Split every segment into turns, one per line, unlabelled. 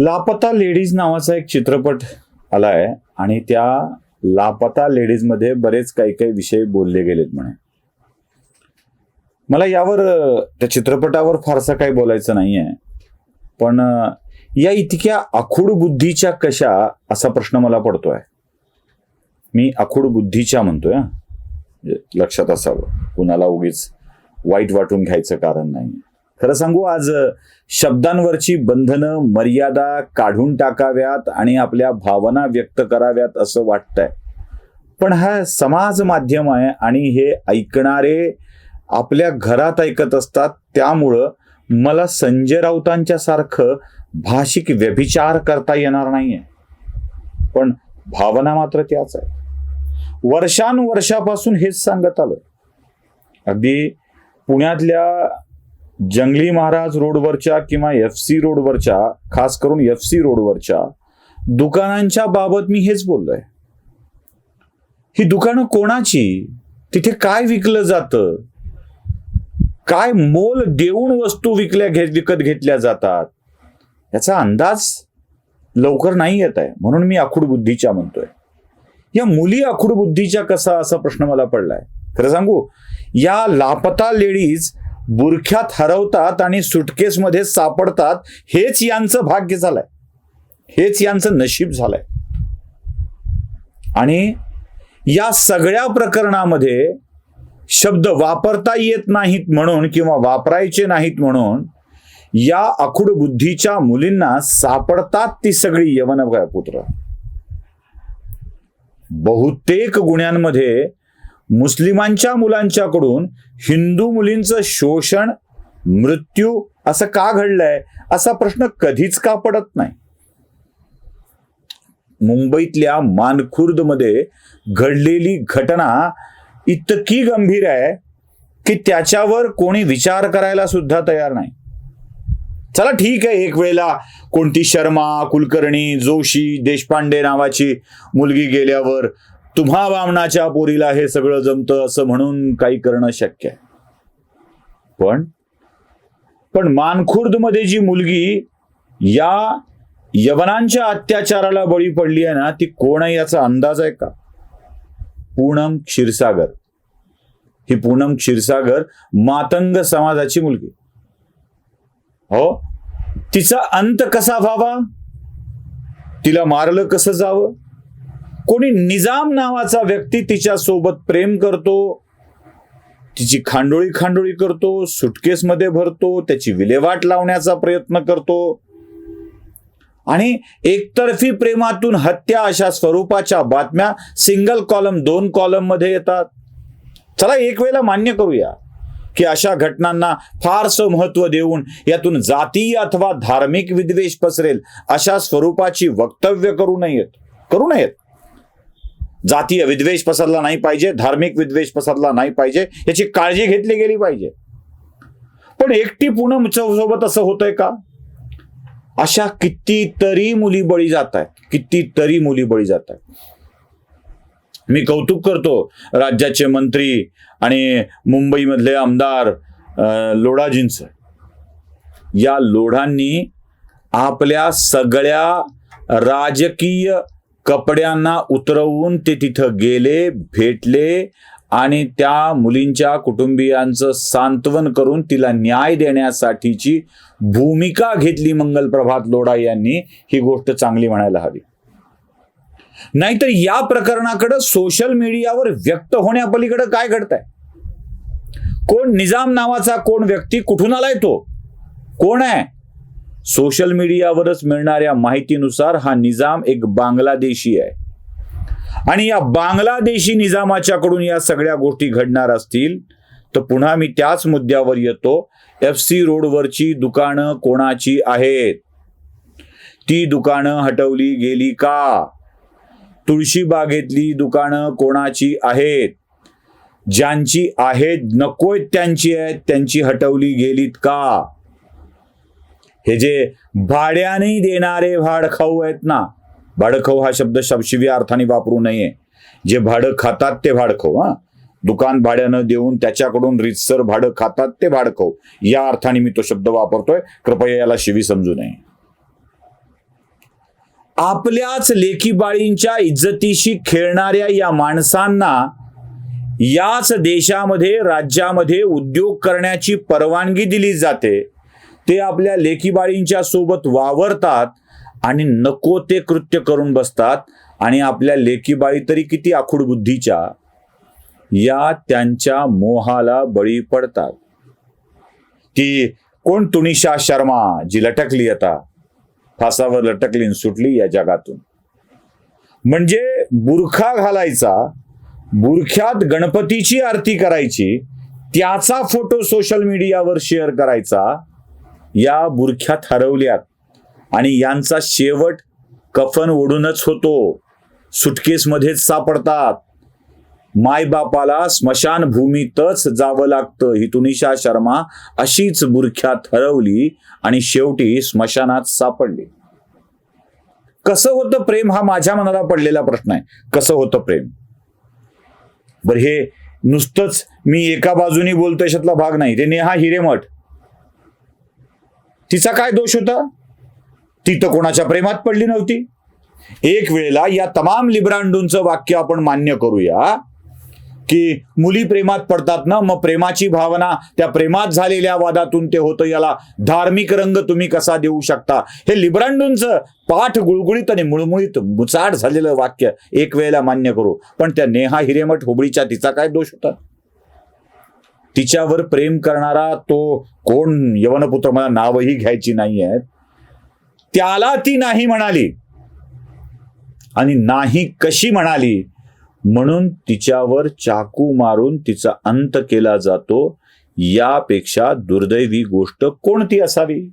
लापता लेडीज नावाचा एक चित्रपट आलाय आणि त्या लापता लेडीजमध्ये बरेच काही काही विषय बोलले गेलेत म्हणे. मला यावर त्या चित्रपटावर फारसं काही बोलायचं नाहीये. पण या इतक्या आखूड बुद्धीच्या कशा असा प्रश्न मला पडतोय. मी आखूड बुद्धीच्या म्हणतोय लक्षात असावं. कुणाला उगीच वाईट वाटून घ्यायचं कारण नाही खरं सांगू आज शब्दांवरची बंधनं मर्यादा काढून टाकाव्यात आणि आपल्या भावना व्यक्त कराव्यात असं वाटतंय. पण हा समाज माध्यम आहे आणि हे ऐकणारे आपल्या घरात ऐकत असतात. त्यामुळं मला संजय राऊतांच्या सारखं भाषिक व्यभिचार करता येणार नाहीये. पण भावना मात्र त्याच आहे. वर्षानुवर्षापासून हेच सांगत आलं अगदी पुण्यातल्या जंगली महाराज रोडवरच्या किंवा एफ सी रोडवरच्या खास करून एफ सी रोडवरच्या दुकानांच्या बाबत मी हेच बोललोय. ही दुकानं कोणाची? तिथे काय विकलं जातं? काय मोल देऊन वस्तू विकल्या घेत विकत घेतल्या जातात? याचा अंदाज लवकर नाही येत आहे. म्हणून मी आखूड बुद्धीच्या म्हणतोय. या मुली आखूड बुद्धीच्या कसा असा प्रश्न मला पडलाय. खरं सांगू या लापता लेडीज बुरख्यात हरवतात आणि सुटकेसमध्ये सापडतात हेच यांचं भाग्य झालंय. हेच यांचं नशीब झालंय. आणि या सगळ्या प्रकरणामध्ये शब्द वापरता येत नाहीत म्हणून किंवा वापरायचे नाहीत म्हणून या अखुड बुद्धीच्या मुलींना सापडतात ती सगळी यवन पुत्र बहुतेक गुन्ह्यांमध्ये मुस्लिमांच्या मुलांच्याकडून हिंदू मुलींचं शोषण मृत्यू असं का घडलंय? असा प्रश्न कधीच का पडत नाही? मुंबईतल्या मानखुर्दमध्ये घडलेली घटना इतकी गंभीर आहे की त्याच्यावर कोणी विचार करायला सुद्धा तयार नाही. चला ठीक आहे एक वेळेला कोणती शर्मा कुलकर्णी जोशी देशपांडे नावाची मुलगी गेल्यावर तुम्हा वामनाच्या पोरीला हे सगळं जमतं असं म्हणून काही करणं शक्य आहे. पण पण मानखुर्दमध्ये जी मुलगी या यवनांच्या अत्याचाराला बळी पडली आहे ना ती कोण आहे याचा अंदाज आहे का? पूनम क्षीरसागर. ही पूनम क्षीरसागर मातंग समाजाची मुलगी. हो? तिचा अंत कसा व्हावा? तिला मारलं कसं जावं? कोणी निजाम नावाचा व्यक्ती तिच्या सोबत प्रेम करतो तिची खांडोळी खांडोळी करतो सुटकेसमध्ये भरतो त्याची विल्हेवाट लावण्याचा प्रयत्न करतो. आणि एकतर्फी प्रेमातून हत्या अशा स्वरूपाच्या बातम्या सिंगल कॉलम दोन कॉलममध्ये येतात. चला एक वेळेला मान्य करूया की अशा घटनांना फारसं महत्त्व देऊन यातून जातीय अथवा धार्मिक विद्वेष पसरेल अशा स्वरूपाची वक्तव्य करू नयेत. करू नयेत. जातीय विद्वेष पसरला नाही पाहिजे धार्मिक विद्वेष पसरला नाही पाहिजे याची काळजी घेतली गेली पाहिजे. पण एकटी पूनम सोबत असं होतंय का? अशा कितीतरी मुली बळी जात आहेत कितीतरी मुली बळी जात आहेत मी कौतुक करतो राज्याचे मंत्री आणि मुंबईमधले आमदार लोढाजींच लोढाजींचं. या लोढांनी आपल्या सगळ्या राजकीय कपड्यांना उतरवून ते तिथं गेले भेटले आणि त्या मुलींच्या कुटुंबियांचं सांत्वन करून तिला न्याय देण्यासाठीची भूमिका घेतली मंगल प्रभात लोढा यांनी. ही गोष्ट चांगली म्हणायला हवी. नाहीतर या प्रकरणाकडे सोशल मीडियावर व्यक्त होण्यापलीकडे काय घडतंय? कोण निजाम नावाचा कोण व्यक्ती कुठून आलाय तो? कोण आहे? सोशल मीडियावरच मिळणाऱ्या माहितीनुसार हा निजाम एक बांगलादेशी आहे. आणि या बांगलादेशी निजामाच्याकडून या सगळ्या गोष्टी घडणार असतील तर पुन्हा मी त्याच मुद्द्यावर येतो. एफ सी रोडवरची दुकानं कोणाची आहेत? ती दुकानं हटवली गेली का? तुळशीबागेतली दुकानं कोणाची आहेत? ज्यांची आहेत नकोय त्यांची आहेत त्यांची हटवली गेलीत का? हे जे भाड्याने देणारे भाडखाऊ आहेत ना भाडखाऊ हा शब्द शब्दशिव्या अर्थाने वापरू नये. जे भाडं खातात ते भाडखाऊ हा. दुकान भाड्यानं देऊन त्याच्याकडून रितसर भाडं खातात ते भाडखाऊ या अर्थाने मी तो शब्द वापरतोय. कृपया याला शिवी समजू नये. आपल्याच लेखीबाळींच्या इज्जतीशी खेळणाऱ्या या माणसांना याच देशामध्ये राज्यामध्ये उद्योग करण्याची परवानगी दिली जाते. ते आपल्या लेकीबाळींच्या सोबत वावरतात आणि नको ते कृत्य करून बसतात आणि आपल्या लेकीबाळी तरी किती आखूड बुद्धीच्या? या त्यांच्या मोहाला बळी पडतात. ती कोण तुनिशा शर्मा जी लटकली आता? फासावर लटकली सुटली या जगातून. म्हणजे बुरखा घालायचा बुरख्यात गणपतीची आरती करायची त्याचा फोटो सोशल मीडियावर शेअर करायचा या बुरख्यात हरवल्यात. आणि यांचा शेवट कफन ओढूनच होतो. सुटकेसमध्येच सापडतात. मायबापाला स्मशानभूमीतच जावं लागतं. ही तुनिशा शर्मा अशीच बुरख्यात हरवली आणि शेवटी स्मशानात सापडली. कसं होतं प्रेम हा माझ्या मनाला पडलेला प्रश्न आहे. कसं होतं प्रेम? बरं हे नुसतंच मी एका बाजूनी बोलतो याच्यातला भाग नाही. ते नेहा हिरेमठ. तिचा काय दोष होता? ती तर कोणाच्या प्रेमात पडली नव्हती. एक वेळेला या तमाम लिब्रांडूंचं वाक्य आपण मान्य करूया की मुली प्रेमात पडतात ना मग प्रेमाची भावना त्या प्रेमात झालेल्या वादातून ते होतं याला धार्मिक रंग तुम्ही कसा देऊ शकता? हे लिब्रांडूंचं पाठ गुळगुळीत आणि मुळमुळीत मुचाड झालेलं वाक्य एक वेळेला मान्य करू. पण त्या नेहा हिरेमठ होबळीच्या तिचा काय दोष होता? तिच्यावर प्रेम करणारा तो कोण यवनपुत्र? मला नावही घ्यायची नाही आहेत त्याला ती नाही म्हणाली. आणि नाही कशी म्हणाली? म्हणून तिच्यावर चाकू मारून तिचा अंत केला जातो. यापेक्षा दुर्दैवी गोष्ट कोणती असावी?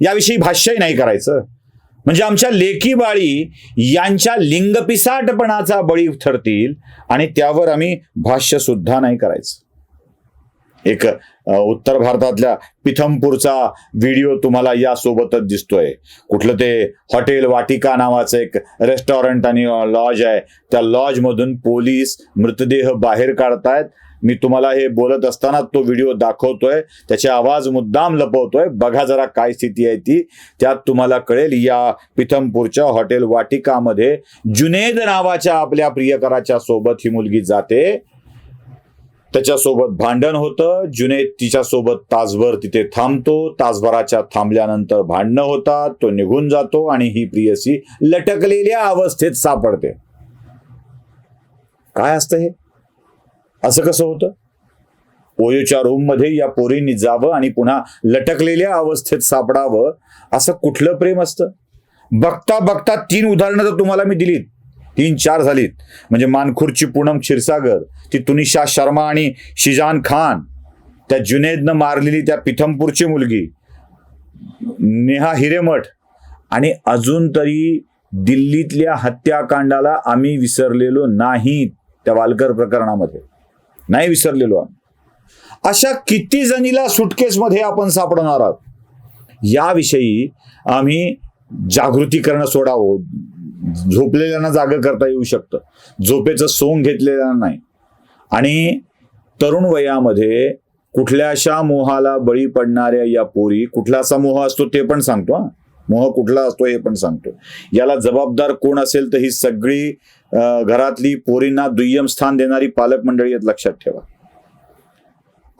याविषयी भाष्यही नाही करायचं. म्हणजे आमच्या लेखी बाळी यांच्या लिंगपिसाटपणाचा बळी ठरतील आणि त्यावर आम्ही भाष्य सुद्धा नाही करायचं. एक उत्तर भारतातल्या पिथमपूरचा व्हिडिओ तुम्हाला या सोबतच दिसतोय. कुठलं ते हॉटेल वाटिका नावाचं एक रेस्टॉरंट आणि लॉज आहे. त्या लॉज मधून पोलीस मृतदेह बाहेर काढतायत मी तुम्हाला हे बोलत असताना तो व्हिडिओ दाखवतोय त्याचे आवाज मुद्दाम लपवतोय. बघा जरा काय स्थिती आहे ती. त्यात तुम्हाला कळेल या पिथमपूरच्या हॉटेल वाटिकामध्ये जुनेद नावाच्या आपल्या प्रियकराच्या सोबत ही मुलगी जाते. त्याच्यासोबत भांडण होतं. जुनेद तिच्यासोबत तासभर तिथे थांबतो. तासभराच्या थांबल्यानंतर भांडणं होतात. तो निघून जातो आणि ही प्रियसी लटकलेल्या अवस्थेत सापडते. काय असतं हे? असं कसं होतं? ओयोच्या रूममध्ये या पोरींनी जावं आणि पुन्हा लटकलेल्या अवस्थेत सापडावं असं कुठलं प्रेम असतं? बघता बघता तीन उदाहरणं तर तुम्हाला मी दिलीत. तीन चार झालीत. म्हणजे मानखुरची पूनम क्षीरसागर ती तुनिशा शर्मा आणि शिजान खान. त्या जुनेदनं मारलेली त्या पिथमपूरची मुलगी नेहा हिरेमठ. आणि अजून तरी दिल्लीतल्या हत्याकांडाला आम्ही विसरलेलो नाही त्या वालकर प्रकरणामध्ये. नाही विसरलेलो आम्ही. अशा किती जणीला सुटकेसमध्ये आपण सापडणार आहोत? याविषयी आम्ही जागृती करणं सोडावं. झोपलेल्यांना जाग करता येऊ शकतं. झोपेचं सोंग घेतलेलं नाही. आणि तरुण वयामध्ये कुठल्याशा मोहाला बळी पडणाऱ्या या पोरी कुठला असा मोह असतो ते पण सांगतो हा. मोह कुठला असतो हे पण सांगतो. याला जबाबदार कोण असेल तर ही सगळी घरातली पोरींना दुय्यम स्थान देणारी पालक मंडळी आहेत लक्षात ठेवा.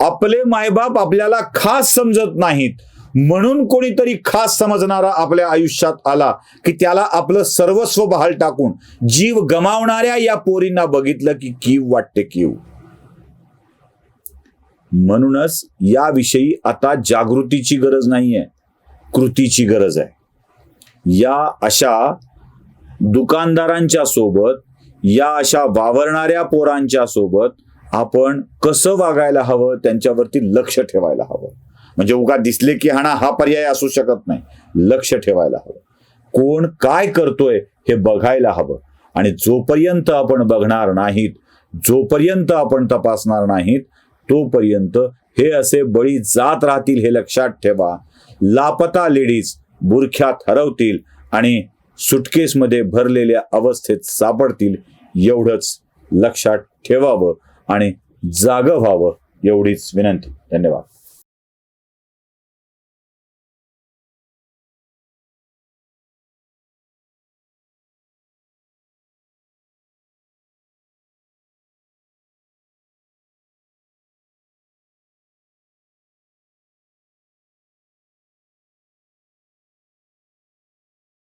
आपले मायबाप आपल्याला खास समजत नाहीत. म्हणून कोणीतरी खास समजणारा आपल्या आयुष्यात आला की त्याला आपलं सर्वस्व बहाल टाकून जीव गमावणाऱ्या या पोरींना बघितलं की कीव वाटते कीव. म्हणूनच याविषयी आता जागृतीची गरज नाहीये कृतीची गरज आहे. या अशा दुकानदारांच्या सोबत या अशा वावरणाऱ्या पोरांच्या सोबत आपण कसं वागायला हवं त्यांच्यावरती लक्ष ठेवायला हवं. म्हणजे उगा दिसले की हाणा हा पर्याय असू शकत नाही. लक्ष ठेवायला हवं. कोण काय करतोय हे बघायला हवं. आणि जोपर्यंत आपण बघणार नाहीत जोपर्यंत आपण तपासणार नाहीत तोपर्यंत हे असे बळी जात राहतील हे लक्षात ठेवा. लापता लेडीज बुरख्यात हरवतील आणि सुटकेसमध्ये भरलेल्या अवस्थेत सापडतील एवढंच लक्षात ठेवावं आणि जागं व्हावं एवढीच विनंती. धन्यवाद.